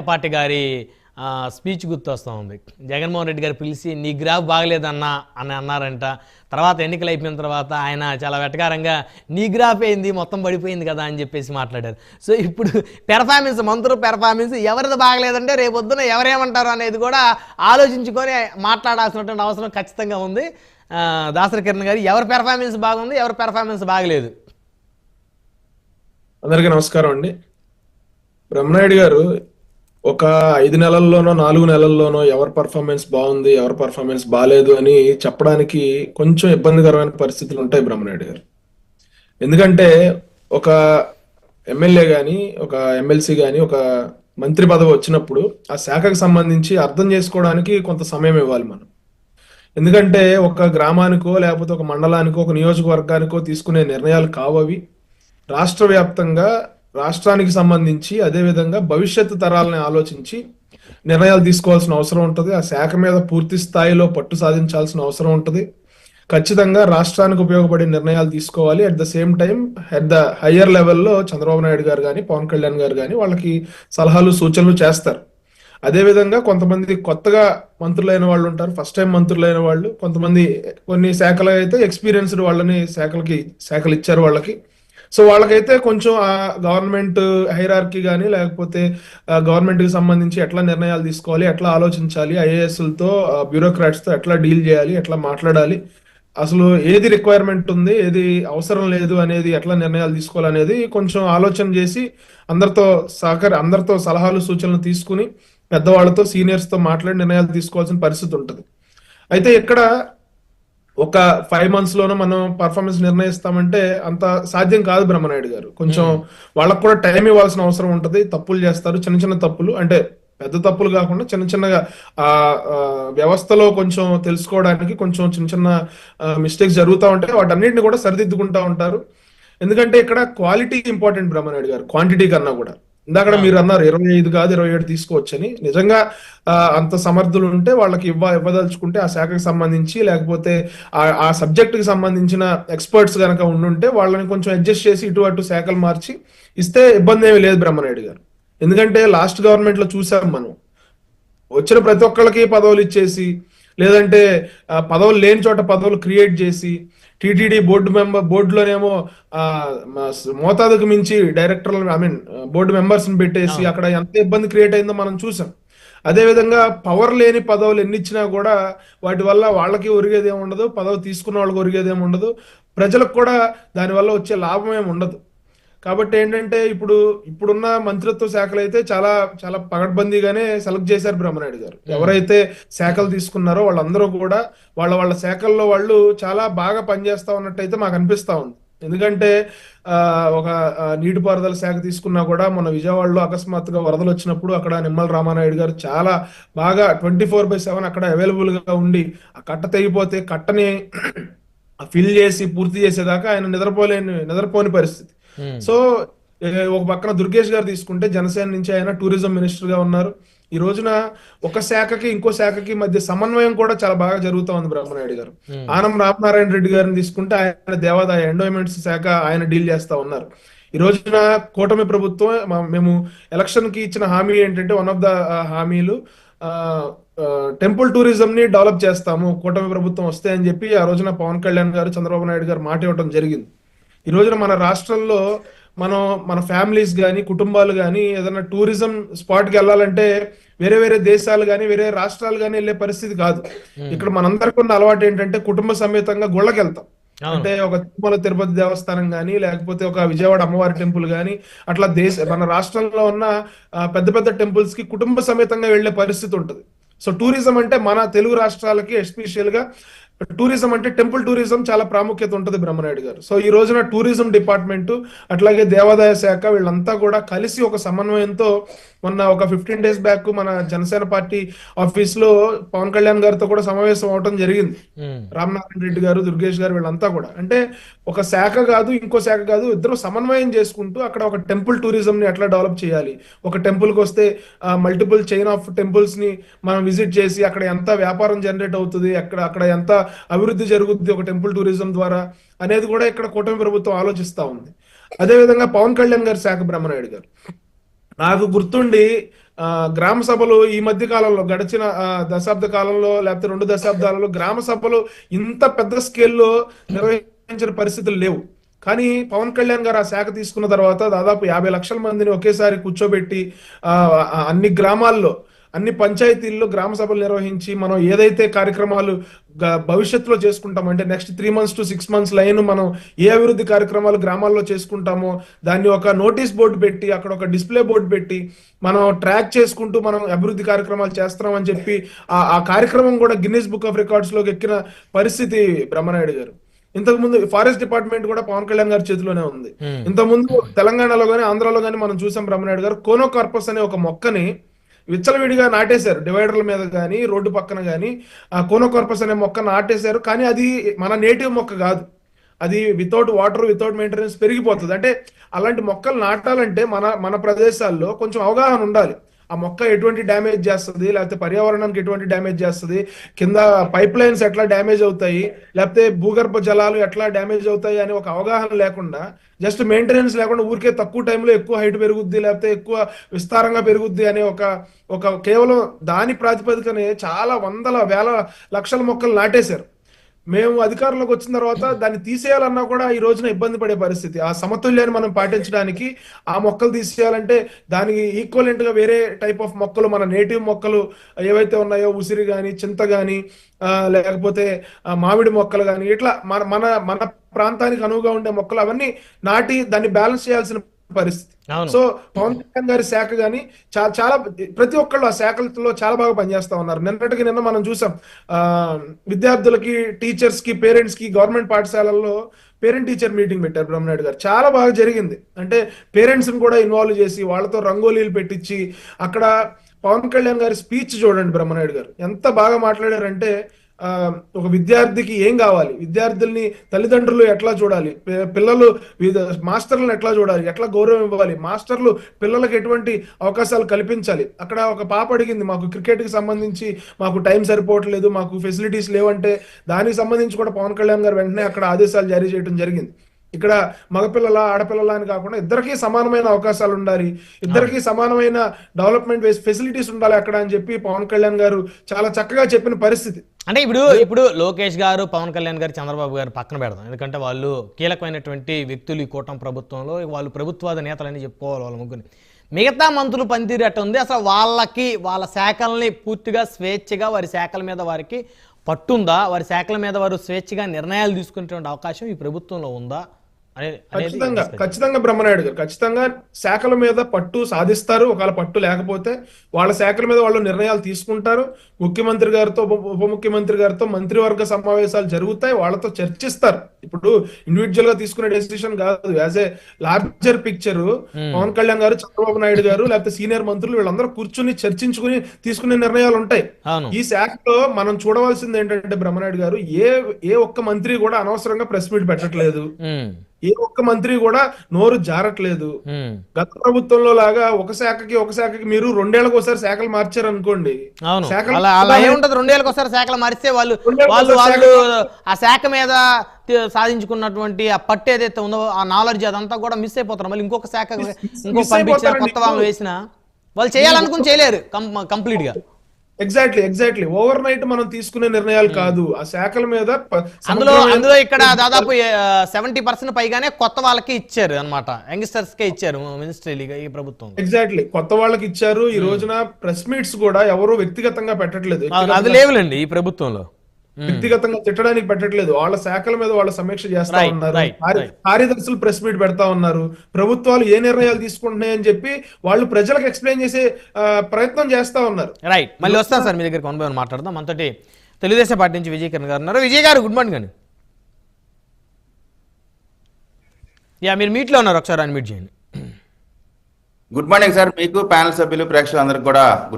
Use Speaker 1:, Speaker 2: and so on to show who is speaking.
Speaker 1: Party గారి speech గుర్తొస్తూ ఉంది. జగన్మోహన్ రెడ్డి గారు పిలిచి నీ గ్రాఫ్ బాగలేదన్నా అని అన్నారంట. తర్వాత ఎన్నికలు అయిపోయిన తర్వాత ఆయన చాలా వెటకారంగా నీ గ్రాఫ్ అయింది మొత్తం పడిపోయింది కదా అని చెప్పేసి మాట్లాడారు. సో ఇప్పుడు పెర్ఫార్మెన్స్ మంత్రు పెర్ఫార్మెన్స్ ఎవరిది బాగలేదంటే రేపొద్దున ఎవరేమంటారు అనేది కూడా ఆలోచించుకొని మాట్లాడాల్సినటువంటి అవసరం ఖచ్చితంగా ఉంది. ఆ, దాసరి కిరణ్ గారు ఎవరి పెర్ఫార్మెన్స్ బాగుంది? ఎవరి పెర్ఫార్మెన్స్ బాగలేదు?
Speaker 2: అందరికీ నమస్కారం అండి. బ్రహ్మనాయుడు గారు ఒక ఐదు నెలల్లోనో నాలుగు నెలల్లోనో ఎవరి పర్ఫార్మెన్స్ బాగుంది ఎవరి పర్ఫార్మెన్స్ బాగాలేదు అని చెప్పడానికి కొంచెం ఇబ్బందికరమైన పరిస్థితులు ఉంటాయి బ్రహ్మనాయుడు గారు. ఎందుకంటే ఒక ఎమ్మెల్యే కానీ ఒక ఎమ్మెల్సీ కానీ ఒక మంత్రి పదవి వచ్చినప్పుడు ఆ శాఖకు సంబంధించి అర్థం చేసుకోవడానికి కొంత సమయం ఇవ్వాలి మనం. ఎందుకంటే ఒక గ్రామానికో లేకపోతే ఒక మండలానికో ఒక నియోజకవర్గానికో తీసుకునే నిర్ణయాలు కావవి. రాష్ట్ర వ్యాప్తంగా రాష్ట్రానికి సంబంధించి అదే విధంగా భవిష్యత్తు తరాలని ఆలోచించి నిర్ణయాలు తీసుకోవాల్సిన అవసరం ఉంటుంది. ఆ శాఖ మీద పూర్తి స్థాయిలో పట్టు సాధించాల్సిన అవసరం ఉంటుంది. ఖచ్చితంగా రాష్ట్రానికి ఉపయోగపడే నిర్ణయాలు తీసుకోవాలి. At the same time at the higher లెవెల్లో చంద్రబాబు నాయుడు గారు కానీ పవన్ కళ్యాణ్ గారు కానీ వాళ్ళకి సలహాలు సూచనలు చేస్తారు. అదేవిధంగా కొంతమంది కొత్తగా మంత్రులైన వాళ్ళు ఉంటారు. ఫస్ట్ టైం మంత్రులైన వాళ్ళు. కొంతమంది కొన్ని శాఖలు అయితే ఎక్స్పీరియన్స్డ్ వాళ్ళని శాఖలకి శాఖలు ఇచ్చారు వాళ్ళకి. సో వాళ్ళకైతే కొంచెం ఆ గవర్నమెంట్ హైరార్కీ కానీ లేకపోతే గవర్నమెంట్కి సంబంధించి ఎట్లా నిర్ణయాలు తీసుకోవాలి ఎట్లా ఆలోచించాలి ఐఏఎస్లతో బ్యూరోక్రాట్స్తో ఎట్లా డీల్ చేయాలి ఎట్లా మాట్లాడాలి అసలు ఏది రిక్వైర్మెంట్ ఉంది ఏది అవసరం లేదు అనేది ఎట్లా నిర్ణయాలు తీసుకోవాలనేది కొంచెం ఆలోచన చేసి అందరితో సహకార అందరితో సలహాలు సూచనలు తీసుకుని పెద్దవాళ్ళతో సీనియర్స్తో మాట్లాడి నిర్ణయాలు తీసుకోవాల్సిన పరిస్థితి ఉంటుంది. అయితే ఇక్కడ ఒక ఫైవ్ మంత్స్ లోనో మనం పర్ఫార్మెన్స్ నిర్ణయిస్తామంటే అంత సాధ్యం కాదు బ్రహ్మనాయుడు గారు. కొంచెం వాళ్ళకు కూడా టైం ఇవ్వాల్సిన అవసరం ఉంటది. తప్పులు చేస్తారు. చిన్న చిన్న తప్పులు అంటే పెద్ద తప్పులు కాకుండా చిన్న చిన్నగా ఆ వ్యవస్థలో కొంచెం తెలుసుకోవడానికి కొంచెం చిన్న చిన్న మిస్టేక్స్ జరుగుతూ ఉంటాయి. వాటన్నిటిని కూడా సరిదిద్దుకుంటా ఉంటారు. ఎందుకంటే ఇక్కడ క్వాలిటీ ఇంపార్టెంట్ బ్రహ్మనాయుడు గారు క్వాంటిటీ కన్నా కూడా. ఇందాక మీరు అన్నారు ఇరవై ఐదు కాదు ఇరవై ఏడు తీసుకోవచ్చని. నిజంగా అంత సమర్థులు ఉంటే వాళ్ళకి ఇవ్వ ఇవ్వదలుచుకుంటే ఆ శాఖకి సంబంధించి లేకపోతే ఆ సబ్జెక్ట్కి సంబంధించిన ఎక్స్పర్ట్స్ కనుక ఉండుంటే వాళ్ళని కొంచెం అడ్జస్ట్ చేసి ఇటు అటు శాఖలు మార్చి ఇస్తే ఇబ్బంది ఏమీ లేదు బ్రహ్మనాయుడు గారు. ఎందుకంటే లాస్ట్ గవర్నమెంట్లో చూసాం మనం. వచ్చిన ప్రతి ఒక్కళ్ళకి పదవులు ఇచ్చేసి లేదంటే పదవులు లేని చోట పదవులు క్రియేట్ చేసి టీటీడీ బోర్డు మెంబర్ బోర్డులోనేమో మోతాదుకు మించి డైరెక్టర్లు ఐ మీన్ బోర్డు మెంబర్స్ని పెట్టేసి అక్కడ ఎంత ఇబ్బంది క్రియేట్ అయిందో మనం చూసాం. అదే విధంగా పవర్ లేని పదవులు ఎన్ని ఇచ్చినా కూడా వాటి వల్ల వాళ్ళకి ఒరిగేది ఏమి ఉండదు పదవి తీసుకున్న వాళ్ళకి ఒరిగేది ఏమి ఉండదు. ప్రజలకు కూడా దానివల్ల వచ్చే లాభం ఏమి ఉండదు. కాబట్టి ఏంటంటే ఇప్పుడు ఇప్పుడున్న మంత్రిత్వ శాఖలు అయితే చాలా చాలా పగడ్బందీగానే సెలెక్ట్ చేశారు బ్రహ్మనాయుడు గారు. ఎవరైతే శాఖలు తీసుకున్నారో వాళ్ళందరూ కూడా వాళ్ళ వాళ్ళ శాఖల్లో వాళ్ళు చాలా బాగా పనిచేస్తా ఉన్నట్టయితే మాకు అనిపిస్తా ఉంది. ఎందుకంటే ఆ, ఒక నీటిపారుదల శాఖ తీసుకున్నా కూడా మన విజయవాడలో అకస్మాత్తుగా వరదలు వచ్చినప్పుడు అక్కడ నిమ్మల రామానాయుడు గారు చాలా బాగా ట్వంటీ ఫోర్ బై సెవెన్ అక్కడ అవైలబుల్గా ఉండి ఆ కట్ట తెగిపోతే కట్టని ఫిల్ చేసి పూర్తి చేసేదాకా ఆయన నిద్రపోలేని నిద్రపోని పరిస్థితి. సో ఏ, ఒక పక్కన దుర్గేష్ గారు తీసుకుంటే జనసేన నుంచి ఆయన టూరిజం మినిస్టర్గా ఉన్నారు. ఈ రోజున ఒక శాఖకి ఇంకో శాఖకి మధ్య సమన్వయం కూడా చాలా బాగా జరుగుతా ఉంది బ్రహ్మనాయుడు గారు. ఆనం రామనారాయణ రెడ్డి గారిని తీసుకుంటే ఆయన దేవాదాయ ఎండోమెంట్స్ శాఖ ఆయన డీల్ చేస్తా ఉన్నారు. ఈ రోజున కూటమి ప్రభుత్వం మేము ఎలక్షన్కి ఇచ్చిన హామీ ఏంటంటే వన్ ఆఫ్ ద హామీలు టెంపుల్ టూరిజం ని డెవలప్ చేస్తాము కూటమి ప్రభుత్వం వస్తే అని చెప్పి ఆ రోజున పవన్ కళ్యాణ్ గారు చంద్రబాబు నాయుడు గారు మాట ఇవ్వడం జరిగింది. ఈ రోజున మన రాష్ట్రంలో మనం మన ఫ్యామిలీస్ కానీ కుటుంబాలు కానీ ఏదైనా టూరిజం స్పాట్కి వెళ్ళాలంటే వేరే వేరే దేశాలు కానీ వేరే రాష్ట్రాలు కానీ వెళ్ళే పరిస్థితి కాదు. ఇక్కడ మనందరికీ ఉన్న అలవాటు ఏంటంటే కుటుంబ సమేతంగా గుళ్ళకి వెళ్తాం. అంటే ఒక తిరుమల తిరుపతి దేవస్థానం కానీ లేకపోతే ఒక విజయవాడ అమ్మవారి టెంపుల్ కానీ అట్లా దేశ మన రాష్ట్రంలో ఉన్న పెద్ద పెద్ద టెంపుల్స్కి కుటుంబ సమేతంగా వెళ్ళే పరిస్థితి ఉంటుంది. సో టూరిజం అంటే మన తెలుగు రాష్ట్రాలకి ఎస్పెషల్గా టూరిజం అంటే టెంపుల్ టూరిజం చాలా ప్రాముఖ్యత ఉంటుంది బ్రహ్మనాయుడు గారు. సో ఈ రోజున టూరిజం డిపార్ట్మెంట్ అట్లాగే దేవాదాయ శాఖ వీళ్ళంతా కూడా కలిసి ఒక సమన్వయంతో మొన్న ఒక ఫిఫ్టీన్ డేస్ బ్యాక్ మన జనసేన పార్టీ ఆఫీస్లో పవన్ కళ్యాణ్ గారితో కూడా సమావేశం అవటం జరిగింది. రామనారాయణ రెడ్డి గారు దుర్గేష్ గారు వీళ్ళంతా కూడా. అంటే ఒక శాఖ కాదు ఇంకో శాఖ కాదు ఇద్దరు సమన్వయం చేసుకుంటూ అక్కడ ఒక టెంపుల్ టూరిజం ని ఎట్లా డెవలప్ చేయాలి? ఒక టెంపుల్కి వస్తే మల్టిపుల్ చైన్ ఆఫ్ టెంపుల్స్ని మనం విజిట్ చేసి అక్కడ ఎంత వ్యాపారం జనరేట్ అవుతుంది అక్కడ అక్కడ ఎంత అభివృద్ధి జరుగుతుంది ఒక టెంపుల్ టూరిజం ద్వారా అనేది కూడా ఇక్కడ కూటమి ప్రభుత్వం ఆలోచిస్తూ ఉంది. అదే విధంగా పవన్ కళ్యాణ్ గారి శాఖ బ్రహ్మనాయుడు గారు. నాకు గుర్తుండి గ్రామ సభలు ఈ మధ్య కాలంలో గడిచిన దశాబ్ద కాలంలో లేకపోతే రెండు దశాబ్దాలలో గ్రామ సభలు ఇంత పెద్ద స్కేల్లో నిర్వహించిన పరిస్థితులు లేవు. కానీ పవన్ కళ్యాణ్ గారు ఆ శాఖ తీసుకున్న తర్వాత దాదాపు యాభై లక్షల మందిని ఒకేసారి కూర్చోబెట్టి అన్ని గ్రామాల్లో అన్ని పంచాయతీల్లో గ్రామ సభలు నిర్వహించి మనం ఏదైతే కార్యక్రమాలు భవిష్యత్తులో చేసుకుంటాం అంటే next three months to six months line మనం ఏ అభివృద్ధి కార్యక్రమాలు గ్రామాల్లో చేసుకుంటామో దాన్ని ఒక నోటీస్ బోర్డు పెట్టి అక్కడ ఒక డిస్ప్లే బోర్డు పెట్టి మనం ట్రాక్ చేసుకుంటూ మనం అభివృద్ధి కార్యక్రమాలు చేస్తున్నాం అని చెప్పి ఆ ఆ కార్యక్రమం కూడా గిన్నెస్ బుక్ ఆఫ్ రికార్డ్స్లోకి ఎక్కిన పరిస్థితి బ్రహ్మనాయుడు గారు. ఇంతకు ముందు ఫారెస్ట్ డిపార్ట్మెంట్ కూడా పవన్ కళ్యాణ్ గారి చేతిలోనే ఉంది.
Speaker 1: Hmm.
Speaker 2: ఇంత ముందు తెలంగాణలో గానీ ఆంధ్రాలో గానీ మనం చూసాం బ్రహ్మనాయుడు గారు. కోనోకార్పస్ అనే ఒక మొక్కని విచ్చలవిడిగా నాటేశారు. డివైడర్ల మీద కానీ రోడ్డు పక్కన కానీ ఆ కోనోకార్పస్ అనే మొక్క నాటేశారు. కానీ అది మన నేటివ్ మొక్క కాదు. అది వితౌట్ వాటర్ వితౌట్ మెయింటెనెన్స్ పెరిగిపోతుంది. అంటే అలాంటి మొక్కలు నాటాలంటే మన మన ప్రదేశాల్లో కొంచెం అవగాహన ఉండాలి. ఆ మొక్క ఎటువంటి డ్యామేజ్ చేస్తుంది? లేకపోతే పర్యావరణానికి ఎటువంటి డ్యామేజ్ చేస్తుంది? కింద పైప్ లైన్స్ ఎట్లా డ్యామేజ్ అవుతాయి? లేకపోతే భూగర్భ జలాలు ఎట్లా డ్యామేజ్ అవుతాయి అనే ఒక అవగాహన లేకుండా జస్ట్ మెయింటెనెన్స్ లేకుండా ఊరికే తక్కువ టైంలో ఎక్కువ హైట్ పెరుగుద్ది లేకపోతే ఎక్కువ విస్తారంగా పెరుగుద్ది అనే ఒక ఒక కేవలం దాని ప్రాతిపదికనే చాలా వందల వేల లక్షల మొక్కలు నాటేశారు. మేము అధికారంలోకి వచ్చిన తర్వాత దాన్ని తీసేయాలన్నా కూడా ఈ రోజున ఇబ్బంది పడే పరిస్థితి. ఆ సమతుల్యాన్ని మనం పాటించడానికి ఆ మొక్కలు తీసేయాలంటే దానికి ఈక్వలెంట్గా వేరే టైప్ ఆఫ్ మొక్కలు మన నేటివ్ మొక్కలు ఏవైతే ఉన్నాయో ఉసిరి కానీ చింత కానీ లేకపోతే మామిడి మొక్కలు కానీ ఇట్లా మన మన మన ప్రాంతానికి అనువుగా ఉండే మొక్కలు అవన్నీ నాటి దాన్ని బ్యాలెన్స్ చేయాల్సిన పరిస్థితి. సో పవన్ కళ్యాణ్ గారి శాఖ గాని చా- చాలా ప్రతి ఒక్కళ్ళు ఆ శాఖలతో చాలా బాగా పనిచేస్తా ఉన్నారు. నిన్నటికి నిన్న మనం చూసాం. ఆ విద్యార్థులకి టీచర్స్కి పేరెంట్స్కి గవర్నమెంట్ పాఠశాలల్లో పేరెంట్ టీచర్ మీటింగ్ పెట్టారు బ్రహ్మనాయుడు గారు. చాలా బాగా జరిగింది. అంటే పేరెంట్స్ని కూడా ఇన్వాల్వ్ చేసి వాళ్ళతో రంగోలీలు పెట్టించి అక్కడ పవన్ కళ్యాణ్ గారి స్పీచ్ చూడండి బ్రహ్మనాయుడు గారు. ఎంత బాగా మాట్లాడారంటే ఒక విద్యార్థికి ఏం కావాలి? విద్యార్థుల్ని తల్లిదండ్రులు ఎట్లా చూడాలి? పిల్లలు మాస్టర్లను ఎట్లా చూడాలి? ఎట్లా గౌరవం ఇవ్వాలి? మాస్టర్లు పిల్లలకు ఎటువంటి అవకాశాలు కల్పించాలి? అక్కడ ఒక పాప అడిగింది మాకు క్రికెట్కి సంబంధించి మాకు టైం సరిపోవట్లేదు మాకు ఫెసిలిటీస్ లేవంటే దానికి సంబంధించి కూడా పవన్ కళ్యాణ్ గారు వెంటనే అక్కడ ఆదేశాలు జారీ చేయడం జరిగింది. ఇక్కడ మగపిల్లల ఆడపిల్లల అని కాకుండా ఇద్దరికి సమానమైన అవకాశాలు ఉండాలి. ఇద్దరికి సమానమైన డెవలప్మెంట్ ఫెసిలిటీస్ ఉండాలి అక్కడ అని చెప్పి పవన్ కళ్యాణ్ గారు చాలా చక్కగా చెప్పిన పరిస్థితి.
Speaker 1: అంటే ఇప్పుడు ఇప్పుడు లోకేష్ గారు పవన్ కళ్యాణ్ గారు చంద్రబాబు గారు పక్కన పెడదాం. ఎందుకంటే వాళ్ళు కీలకమైనటువంటి వ్యక్తులు ఈ కూటమి ప్రభుత్వంలో వాళ్ళు ప్రభుత్వాద నేతలని చెప్పుకోవాలి వాళ్ళ ముగ్గురిని. మిగతా మంత్రులు పనితీరు ఎట్ట ఉంది? అసలు వాళ్ళకి వాళ్ళ శాఖల్ని పూర్తిగా స్వేచ్ఛగా వారి శాఖల మీద వారికి పట్టుందా? వారి శాఖల మీద వారు స్వేచ్ఛగా నిర్ణయాలు తీసుకునేటువంటి అవకాశం ఈ ప్రభుత్వంలో ఉందా?
Speaker 2: ఖచ్చితంగా ఖచ్చితంగా. బ్రహ్మనాయుడు గారు ఖచ్చితంగా శాఖల మీద పట్టు సాధిస్తారు ఒకవేళ పట్టు లేకపోతే వాళ్ళ శాఖల మీద వాళ్ళు నిర్ణయాలు తీసుకుంటారు. ముఖ్యమంత్రి గారితో ఉప ముఖ్యమంత్రి గారితో మంత్రివర్గ సమావేశాలు జరుగుతాయి వాళ్ళతో చర్చిస్తారు. ఇప్పుడు ఇండివిజువల్గా తీసుకునే డెసిషన్ కాదు. As a larger picture Pawan Kalyan garu Chandrababu Naidu గారు లేకపోతే సీనియర్ మంత్రులు వీళ్ళందరూ కూర్చుని చర్చించుకుని తీసుకునే నిర్ణయాలు ఉంటాయి. ఈ శాఖలో మనం చూడవలసింది ఏంటంటే బ్రహ్మనాయుడు గారు ఏ ఏ ఒక్క మంత్రి కూడా అనవసరంగా ప్రెస్ మీట్ పెట్టట్లేదు. ఏ ఒక్క మంత్రి కూడా నోరు జారట్లేదు. గత ప్రభుత్వంలో లాగా ఒక శాఖకి ఒక శాఖకి మీరు రెండేళ్ళకు ఒకసారి శాఖలు మార్చారు అనుకోండి
Speaker 1: రెండేళ్ళకి ఒకసారి శాఖలు మారిస్తే వాళ్ళు వాళ్ళు వాళ్ళు ఆ శాఖ మీద సాధించుకున్నటువంటి ఆ పట్టు ఏదైతే ఉందో ఆ నాలెడ్జ్ అదంతా కూడా మిస్ అయిపోతారు మళ్ళీ ఇంకొక శాఖ ఇంకో
Speaker 2: miss
Speaker 1: పంపించిన
Speaker 2: అయిపోతారండి.
Speaker 1: కొత్త వాళ్ళు వేసిన వాళ్ళు చేయాలనుకుని చేయలేరు. కంప్లీట్గా
Speaker 2: ఎగ్జాక్ట్లీ ఎగ్జాక్ట్లీ ఓవర్ నైట్ మనం తీసుకునే నిర్ణయాలు కాదు. ఆ శాఖల మీద
Speaker 1: అందులో అందులో ఇక్కడ దాదాపు సెవెంటీ పర్సెంట్ పైగానే కొత్త వాళ్ళకి ఇచ్చారు అనమాట యంగ్స్టర్స్ కే ఇచ్చారు మినిస్ట్రీగా ఈ ప్రభుత్వం.
Speaker 2: ఎగ్జాక్ట్లీ కొత్త వాళ్ళకి ఇచ్చారు. ఈ రోజున ప్రెస్ మీట్స్ కూడా ఎవరు వ్యక్తిగతంగా పెట్టట్లేదు.
Speaker 1: అది లేవులేండి ఈ ప్రభుత్వంలో.
Speaker 2: వ్యక్తిగతంగా తిట్టడానికి పెట్టట్లేదు. వాళ్ళ శాఖల మీద వాళ్ళ సమీక్ష చేస్తా ఉన్నారు. కార్యదర్శులు ప్రెస్ మీట్ పెడతా ఉన్నారు. ప్రభుత్వాలు ఏ నిర్ణయాలు తీసుకుంటున్నాయి అని చెప్పి వాళ్ళు ప్రజలకు ఎక్స్ప్లెయిన్ చేసే ప్రయత్నం చేస్తా ఉన్నారు.
Speaker 1: రైట్ మళ్ళీ వస్తాను సార్ మీ దగ్గరికి వన్ బై వన్ మాట్లాడదాం. మనతోటి తెలుగుదేశం పార్టీ నుంచి విజయ్ కిరణ్ గారు ఉన్నారు. విజయ్ గారు గుడ్ మార్నింగ్ అండి. యా మీరు మీట్లో ఉన్నారు. ఒకసారి అన్మ్యూట్ చేయండి.
Speaker 3: గుడ్ మార్నింగ్ సార్ మీకు ప్యానల్ సభ్యులు ప్రేక్షకులందరికీ కూడా